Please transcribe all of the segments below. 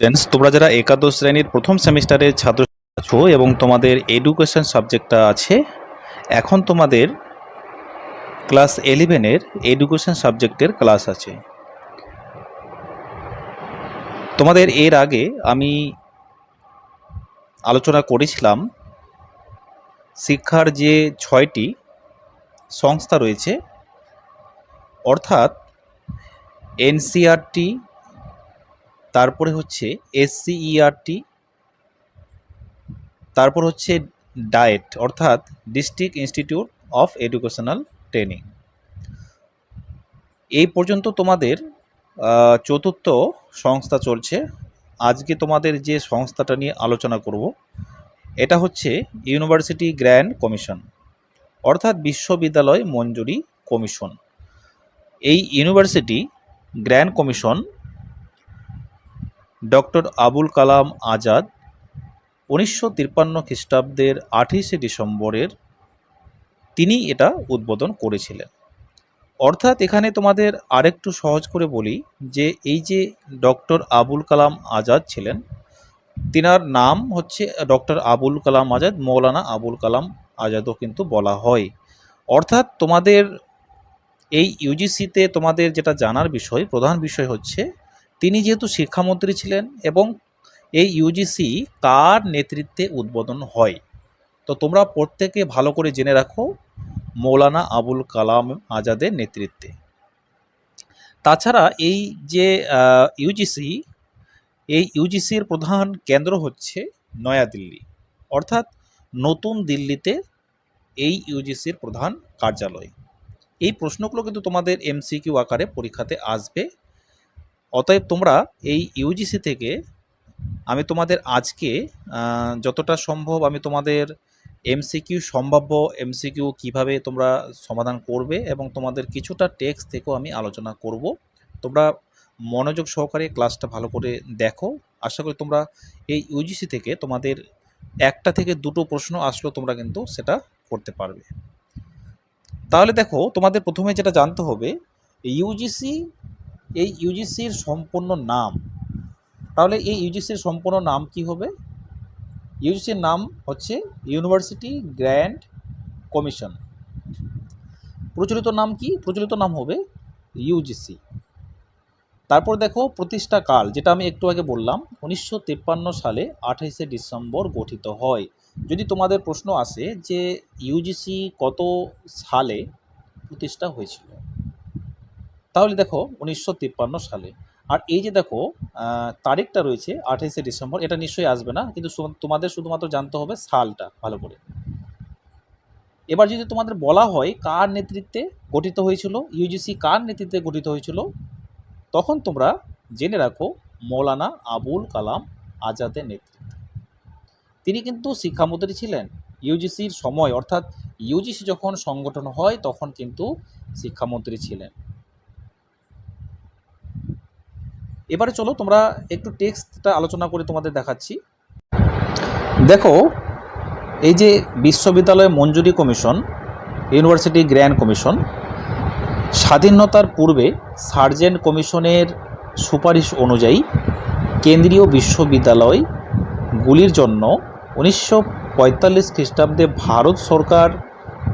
Friends তোমরা যারা একাদশ শ্রেণির প্রথম সেমিস্টারের ছাত্র আছো এবং তোমাদের এডুকেশন সাবজেক্টটা আছে, এখন তোমাদের ক্লাস ইলেভেনের এডুকেশন সাবজেক্টের ক্লাস আছে। তোমাদের এর আগে আমি আলোচনা করেছিলাম শিক্ষার যে ছয়টি সংস্থা রয়েছে, অর্থাৎ এনসিআরটি তারপরে হচ্ছে এসসিইআরটি তারপর হচ্ছে ডায়েট, অর্থাৎ district institute of educational training. এই পর্যন্ত তোমাদের চতুর্থ সংস্থা চলছে। আজকে তোমাদের যে সংস্থাটা নিয়ে আলোচনা করব, এটা হচ্ছে ইউনিভার্সিটি গ্র্যান্ড কমিশন, অর্থাৎ বিশ্ববিদ্যালয় মঞ্জুরি কমিশন। এই university grand commission doctor Abul Kalam Azad উনিশশো তিপ্পান্ন খ্রিস্টাব্দের আঠাশে ডিসেম্বরের তিনি এটা উদ্বোধন করেছিলেন। অর্থাৎ এখানে তোমাদের আরেকটু সহজ করে বলি যে এই যে ডক্টর আবুল কালাম আজাদ ছিলেন, তিনার নাম হচ্ছে ডক্টর আবুল কালাম আজাদ, মৌলানা আবুল কালাম আজাদও কিন্তু বলা হয়। অর্থাৎ তোমাদের এই ইউজিসিতে তোমাদের যেটা জানার বিষয়, প্রধান বিষয় হচ্ছে তিনি যেহেতু শিক্ষামন্ত্রী ছিলেন এবং এই ইউজিসি কার নেতৃত্বে উদ্বোধন হয়? তো তোমরা প্রত্যেকে ভালো করে জেনে রাখো মৌলানা আবুল কালাম আজাদের নেতৃত্বে। তাছাড়া এই যে ইউজিসি এই ইউজিসির প্রধান কেন্দ্র হচ্ছে নয়াদিল্লি। অর্থাৎ নতুন দিল্লিতে এই ইউজিসির প্রধান কার্যালয়। এই প্রশ্নগুলো কিন্তু তোমাদের এমসিকিউ আকারে পরীক্ষাতে আসবে। অতএব তোমরা এই ইউজিসি থেকে আমি তোমাদের আজকে যতটা সম্ভব আমি তোমাদের এমসিকিউ সম্ভাব্য এমসিকিউ কীভাবে তোমরা সমাধান করবে এবং তোমাদের কিছুটা টেক্সট থেকেও আমি আলোচনা করব। তোমরা মনোযোগ সহকারে ক্লাসটা ভালো করে দেখো। আশা করি তোমরা এই ইউজিসি থেকে তোমাদের একটা থেকে দুটো প্রশ্ন আসলেও তোমরা কিন্তু সেটা করতে পারবে। তাহলে দেখো, তোমাদের প্রথমে যেটা জানতে হবে ইউজিসি এই ইউজিসির সম্পূর্ণ নাম। তাহলে এই ইউজিসির সম্পূর্ণ নাম কি হবে? ইউজিসির নাম হচ্ছে ইউনিভার্সিটি গ্র্যান্ড কমিশন প্রচলিত নাম কি? প্রচলিত নাম হবে ইউজিসি তারপর দেখো প্রতিষ্ঠা কাল যেটা আমি একটু আগে বললাম, উনিশশো তিপ্পান্ন সালে আঠাইশে ডিসেম্বর গঠিত হয়। যদি তোমাদের প্রশ্ন আসে যে ইউজিসি কত সালে প্রতিষ্ঠা হয়েছিল? তাহলে দেখো উনিশশো তিপ্পান্ন সালে। আর এই যে দেখো তারিখটা রয়েছে আঠাইশে ডিসেম্বর, এটা নিশ্চয়ই আসবে না, কিন্তু তোমাদের শুধুমাত্র জানতে হবে সালটা ভালো করে। এবার যদি তোমাদের বলা হয় কার নেতৃত্বে গঠিত হয়েছিল, ইউজিসি কার নেতৃত্বে গঠিত হয়েছিল, তখন তোমরা জেনে রাখো মৌলানা আবুল কালাম আজাদের নেতৃত্বে। তিনি কিন্তু শিক্ষামন্ত্রী ছিলেন। ইউজিসির সময়, অর্থাৎ ইউজিসি যখন সংগঠন হয়, তখন কিন্তু শিক্ষামন্ত্রী ছিলেন। এবারে চলো তোমরা একটু টেক্সটটা আলোচনা করে তোমাদের দেখাচ্ছি। দেখো, এই যে বিশ্ববিদ্যালয় মঞ্জুরি কমিশন, ইউনিভার্সিটি গ্র্যান্ড কমিশন, স্বাধীনতার পূর্বে সার্জেন্ট কমিশনের সুপারিশ অনুযায়ী কেন্দ্রীয় বিশ্ববিদ্যালয়গুলির জন্য উনিশশো পঁয়তাল্লিশ খ্রিস্টাব্দে ভারত সরকার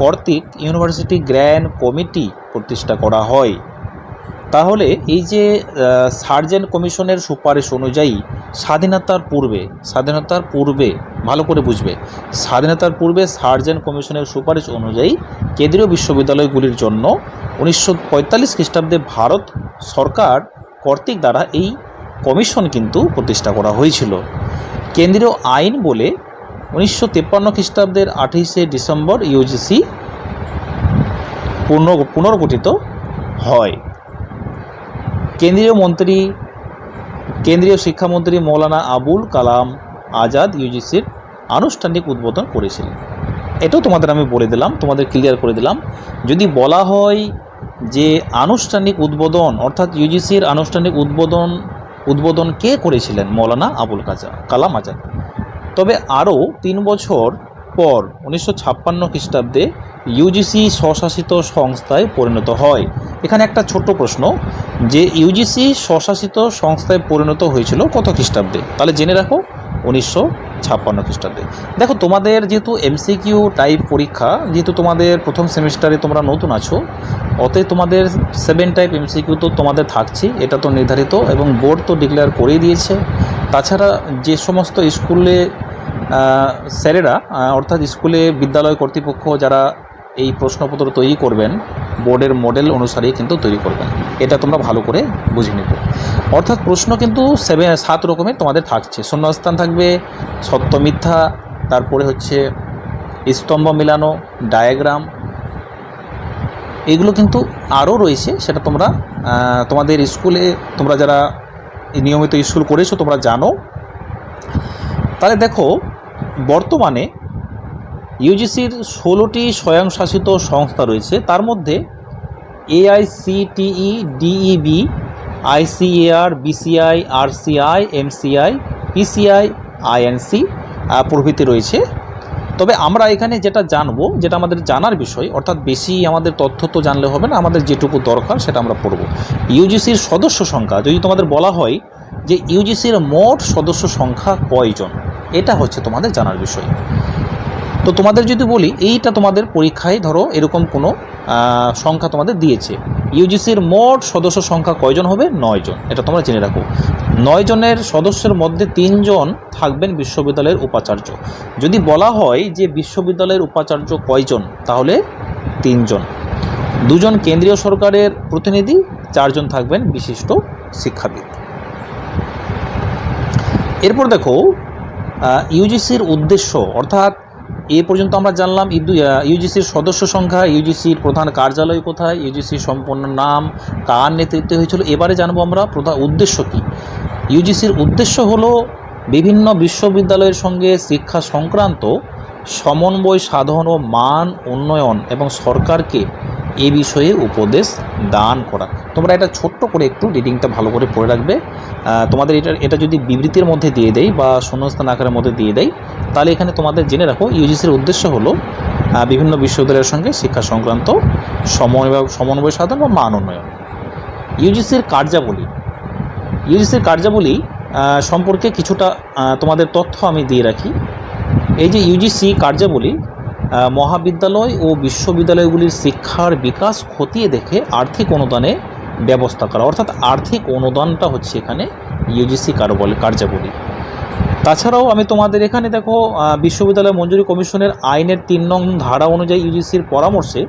কর্তৃক ইউনিভার্সিটি গ্র্যান্ড কমিটি প্রতিষ্ঠা করা হয়। তাহলে এই যে সার্জেন্ট কমিশনের সুপারিশ অনুযায়ী স্বাধীনতার পূর্বে স্বাধীনতার পূর্বে, ভালো করে বুঝবে, স্বাধীনতার পূর্বে সার্জেন্ট কমিশনের সুপারিশ অনুযায়ী কেন্দ্রীয় বিশ্ববিদ্যালয়গুলির জন্য উনিশশো পঁয়তাল্লিশ খ্রিস্টাব্দে ভারত সরকার কর্তৃক দ্বারা এই কমিশন কিন্তু প্রতিষ্ঠা করা হয়েছিল। কেন্দ্রীয় আইন বলে উনিশশো তেপ্পান্ন খ্রিস্টাব্দের আঠাইশে ডিসেম্বর ইউজিসি পুনঃ পুনর্গঠিত হয়। কেন্দ্রীয় মন্ত্রী, কেন্দ্রীয় শিক্ষামন্ত্রী মৌলানা আবুল কালাম আজাদ ইউজিসির আনুষ্ঠানিক উদ্বোধন করেছিলেন। এটাও তোমাদের আমি বলে দিলাম, তোমাদের ক্লিয়ার করে দিলাম। যদি বলা হয় যে আনুষ্ঠানিক উদ্বোধন, অর্থাৎ ইউজিসির আনুষ্ঠানিক উদ্বোধন উদ্বোধন কে করেছিলেন? মৌলানা আবুল কাজা, কালাম আজাদ। তবে আরও তিন বছর পর, উনিশশো ছাপ্পান্ন খ্রিস্টাব্দে ইউজিসি স্বশাসিত সংস্থায় পরিণত হয়। এখানে একটা ছোট্ট প্রশ্ন, যে ইউজিসি স্বশাসিত সংস্থায় পরিণত হয়েছিল কত খ্রিস্টাব্দে? তাহলে জেনে রাখো, উনিশশো ছাপ্পান্ন খ্রিস্টাব্দে। দেখো, তোমাদের যেহেতু এমসিকিউ টাইপ পরীক্ষা, যেহেতু তোমাদের প্রথম সেমিস্টারে তোমরা নতুন আছো, অতএব তোমাদের সেভেন টাইপ এমসিকিউ তো তোমাদের থাকছে, এটা তো নির্ধারিত এবং বোর্ড তো ডিক্লেয়ার করেই দিয়েছে। তাছাড়া যে সমস্ত স্কুলে স্যারেরা অর্থাৎ স্কুলে বিদ্যালয় কর্তৃপক্ষ যারা এই প্রশ্নপত্র তৈরি করবেন, বোর্ডের মডেল অনুসারেই কিন্তু তৈরি করবেন। এটা তোমরা ভালো করে বুঝে নেবে। অর্থাৎ প্রশ্ন কিন্তু সেভেন সাত রকমের তোমাদের থাকছে। শূন্যস্থান থাকবে, সত্য মিথ্যা, তারপরে হচ্ছে স্তম্ভ মিলানো ডায়াগ্রাম এগুলো কিন্তু আরও রয়েছে, সেটা তোমরা তোমাদের স্কুলে তোমরা যারা নিয়মিত স্কুল করেছ তোমরা জানো। তাহলে দেখো, বর্তমানে ইউজিসির ষোলোটি স্বয়ংশাসিত সংস্থা রয়েছে। তার মধ্যে AICTE, DEB, ICAR, BCI, RCI, MCI, PCI, INC প্রভৃতি রয়েছে। তবে আমরা এখানে যেটা জানব, যেটা আমাদের জানার বিষয়, অর্থাৎ বেশি আমাদের তথ্য তো জানলে হবে না, আমাদের যেটুকু দরকার সেটা আমরা পড়ব। ইউজিসির সদস্য সংখ্যা, যদি তোমাদের বলা হয় যে ইউজিসির মোট সদস্য সংখ্যা কয়জন, এটা হচ্ছে তোমাদের জানার বিষয়। তো তোমাদের যদি বলি, এইটা তোমাদের পরীক্ষায় ধরো এরকম কোনো সংখ্যা তোমাদের দিয়েছে। ইউজিসির মোট সদস্য সংখ্যা কয়জন হবে? নয় জন। এটা তোমরা জেনে রাখো। নয় জনের সদস্যের মধ্যে তিনজন থাকবেন বিশ্ববিদ্যালয়ের উপাচার্য। যদি বলা হয় যে বিশ্ববিদ্যালয়ের উপাচার্য কয়জন, তাহলে তিনজন। দুজন কেন্দ্রীয় সরকারের প্রতিনিধি, চারজন থাকবেন বিশিষ্ট শিক্ষাবিদ। এরপর দেখো ইউজিসির উদ্দেশ্য, অর্থাৎ এ পর্যন্ত আমরা জানলাম ইউজিসির সদস্য সংখ্যা, ইউজিসির প্রধান কার্যালয় কোথায় ইউজিসির সম্পূর্ণ নাম, কার নেতৃত্বে হয়েছিল, এবারে জানব আমরা প্রধান উদ্দেশ্য কী। ইউজিসির উদ্দেশ্য হলো বিভিন্ন বিশ্ববিদ্যালয়ের সঙ্গে শিক্ষা সংক্রান্ত সমন্বয়, সাধন ও মান উন্নয়ন এবং সরকারকে এ বিষয়ে উপদেশ দান করা। তোমরা এটা ছোট্ট করে একটু রিডিংটা ভালো করে পড়ে রাখবে। তোমাদের এটা এটা যদি বিবৃতির মধ্যে দিয়ে দেয় বা শূন্যস্থান আকারের মধ্যে দিয়ে দেয় তাহলে এখানে তোমাদের জেনে রাখো ইউজিসির উদ্দেশ্য হলো বিভিন্ন বিশ্ববিদ্যালয়ের সঙ্গে শিক্ষা সংক্রান্ত সমন্বয় সমন্বয় সাধন বা মান উন্নয়ন। ইউজিসির কার্যাবলী। ইউজিসির কার্যাবলী সম্পর্কে কিছুটা তোমাদের তথ্য আমি দিয়ে রাখি। এই যে ইউজিসি কার্যাবলী মহাবিদ্যালয় ও বিশ্ববিদ্যালয়গুলির শিক্ষার বিকাশ খতিয়ে দেখে আর্থিক অনুদানে ব্যবস্থা করা। অর্থাৎ আর্থিক অনুদানটা হচ্ছে এখানে ইউজিসি কার্যাবলী কার্যাবলী। তাছাড়াও আমি তোমাদের এখানে দেখো বিশ্ববিদ্যালয় মঞ্জুরি কমিশনের আইনের তিন নং ধারা অনুযায়ী ইউজিসির পরামর্শে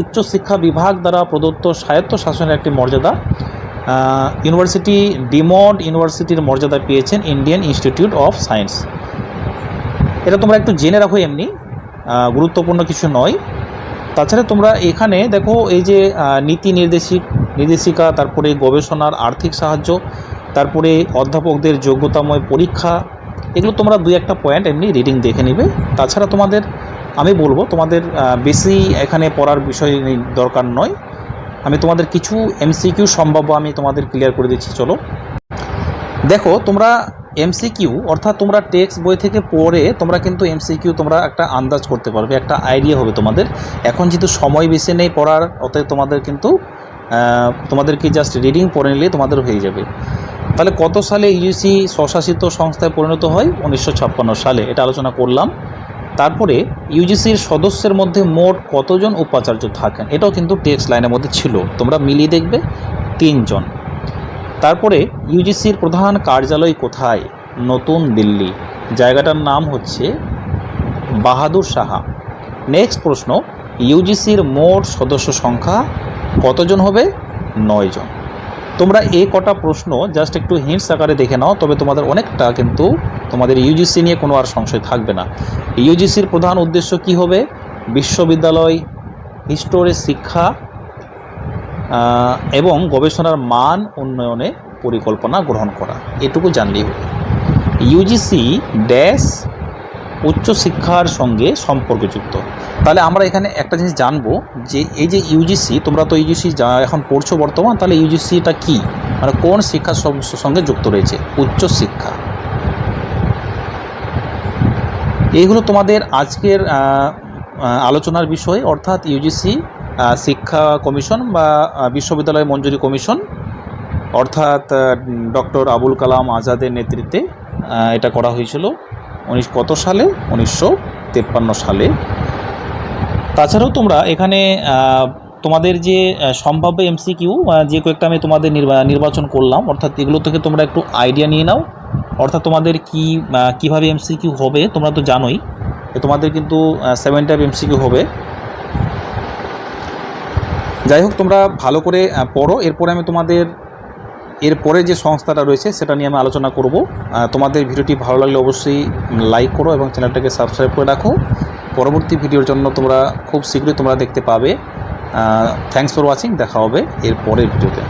উচ্চশিক্ষা বিভাগ দ্বারা প্রদত্ত স্বায়ত্ত শাসনের একটি মর্যাদা ইউনিভার্সিটি ডিমড ইউনিভার্সিটির মর্যাদা পেয়েছেন ইন্ডিয়ান ইনস্টিটিউট অফ সায়েন্স। এটা তোমরা একটু জেনে রাখো এমনি। গুরুত্বপূর্ণ কিছু নয়। তাছাড়া তোমরা এখানে দেখো এই যে নীতি নির্দেশিক, নির্দেশিকা, তারপরে গবেষণার আর্থিক সাহায্য, তারপরে অধ্যাপকদের যোগ্যতাময় পরীক্ষা, এগুলো তোমরা দুই একটা পয়েন্ট এমনি রিডিং দেখে নেবে। তাছাড়া তোমাদের, আমি বলব তোমাদের বেশি এখানে পড়ার বিষয় দরকার নয়। আমি তোমাদের কিছু এমসিকিউ সম্ভাব্য আমি তোমাদের ক্লিয়ার করে দিচ্ছি, চলো। দেখো তোমরা এমসিকিউ অর্থাৎ তোমরা টেক্সট বই থেকে পড়ে তোমরা কিন্তু এমসিকিউ তোমরা একটা আন্দাজ করতে পারবে, একটা আইডিয়া হবে তোমাদের। এখন যেহেতু সময় বেশি নেই পড়ার, অতএব তোমাদের কিন্তু তোমাদেরকে জাস্ট রিডিং পড়ে নিলে তোমাদের হয়ে যাবে। তাহলে কত সালে ইউজিসি স্বশাসিত সংস্থায় পরিণত হয়? উনিশশো ছাপ্পান্ন সালে, এটা আলোচনা করলাম। তারপরে ইউজিসির সদস্যের মধ্যে মোট কতজন উপাচার্য থাকেন? এটাও কিন্তু টেক্সট লাইনের মধ্যে ছিল। তোমরা মিলিয়ে দেখবে, তিনজন। তারপরে ইউজিসির প্রধান কার্যালয় কোথায়? নতুন দিল্লি। জায়গাটার নাম হচ্ছে বাহাদুর সাহা নেক্সট প্রশ্ন, ইউজিসির মোট সদস্য সংখ্যা কতজন হবে? নয় জন। তোমরা এই কটা প্রশ্ন জাস্ট একটু হিন্টস আকারে দেখে নাও, তবে তোমাদের অনেকটা কিন্তু তোমাদের ইউজিসি নিয়ে কোনো আর সংশয় থাকবে না। ইউজিসির প্রধান উদ্দেশ্য কি হবে? বিশ্ববিদ্যালয়, হিস্টোরি, শিক্ষা এবং গবেষণার মান উন্নয়নে পরিকল্পনা গ্রহণ করা। এটুকু জানলেই হবে। ইউজিসি ড্যাশ উচ্চশিক্ষার সঙ্গে সম্পর্কযুক্ত। তাহলে আমরা এখানে একটা জিনিস জানব যে এই যে ইউজিসি তোমরা তো ইউজিসি যা এখন পড়ছো বর্তমান, তাহলে ইউজিসিটা কি? মানে কোন শিক্ষার সঙ্গে যুক্ত রয়েছে? উচ্চশিক্ষা এইগুলো তোমাদের আজকের আলোচনার বিষয়, অর্থাৎ ইউজিসি শিক্ষা কমিশন বা বিশ্ববিদ্যালয় মঞ্জুরি কমিশন, অর্থাৎ ডক্টর আবুল কালাম আজাদের নেতৃত্বে এটা করা হয়েছিল উনিশ কত সালে? উনিশশো তেপ্পান্ন সালে। তাছাড়াও তোমরা এখানে তোমাদের যে সম্ভাব্য এমসিকিউ যে কয়েকটা আমি তোমাদের নির্বা- নির্বাচন করলাম, অর্থাৎ এগুলো থেকে তোমরা একটু আইডিয়া নিয়ে নাও। অর্থাৎ তোমাদের কি কীভাবে এমসিকিউ হবে, তোমরা তো জানোই। তোমাদের কিন্তু সেভেন টাইপ এমসিকিউ হবে। যাই হোক, তোমরা ভালো করে পড়ো। এরপরে আমি তোমাদের, এরপরে যে সংস্থাটা রয়েছে, সেটা নিয়ে আমি আলোচনা করব। তোমাদের ভিডিওটি ভালো লাগলে অবশ্যই লাইক করো এবং চ্যানেলটাকে সাবস্ক্রাইব করে রাখো। পরবর্তী ভিডিওর জন্য তোমরা খুব শীঘ্রই তোমরা দেখতে পাবে। থ্যাংকস ফর ওয়াচিং দেখা হবে এরপরের ভিডিওতে।